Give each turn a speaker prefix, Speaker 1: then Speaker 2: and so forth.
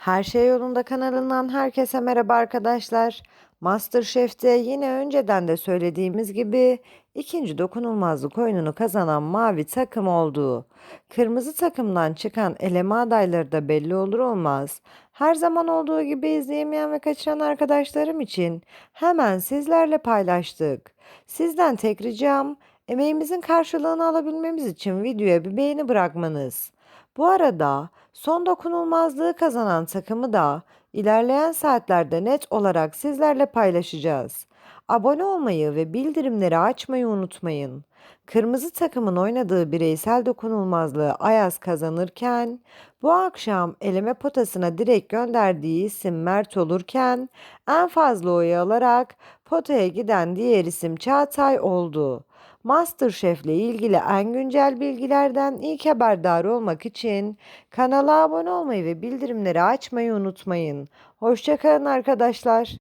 Speaker 1: Her Şey Yolunda kanalından herkese merhaba arkadaşlar. MasterChef'te yine önceden de söylediğimiz gibi ikinci dokunulmazlık oyununu kazanan mavi takım oldu. Kırmızı takımdan çıkan eleme adayları da belli olur olmaz. Her zaman olduğu gibi izleyemeyen ve kaçıran arkadaşlarım için hemen sizlerle paylaştık. Sizden tek ricam emeğimizin karşılığını alabilmemiz için videoya bir beğeni bırakmanız. Bu arada son dokunulmazlığı kazanan takımı da ilerleyen saatlerde net olarak sizlerle paylaşacağız. Abone olmayı ve bildirimleri açmayı unutmayın. Kırmızı takımın oynadığı bireysel dokunulmazlığı Ayaz kazanırken bu akşam eleme potasına direkt gönderdiği isim Mert olurken en fazla oyu alarak potaya giden diğer isim Çağatay oldu. MasterChef ile ilgili en güncel bilgilerden ilk haberdar olmak için kanala abone olmayı ve bildirimleri açmayı unutmayın. Hoşçakalın arkadaşlar.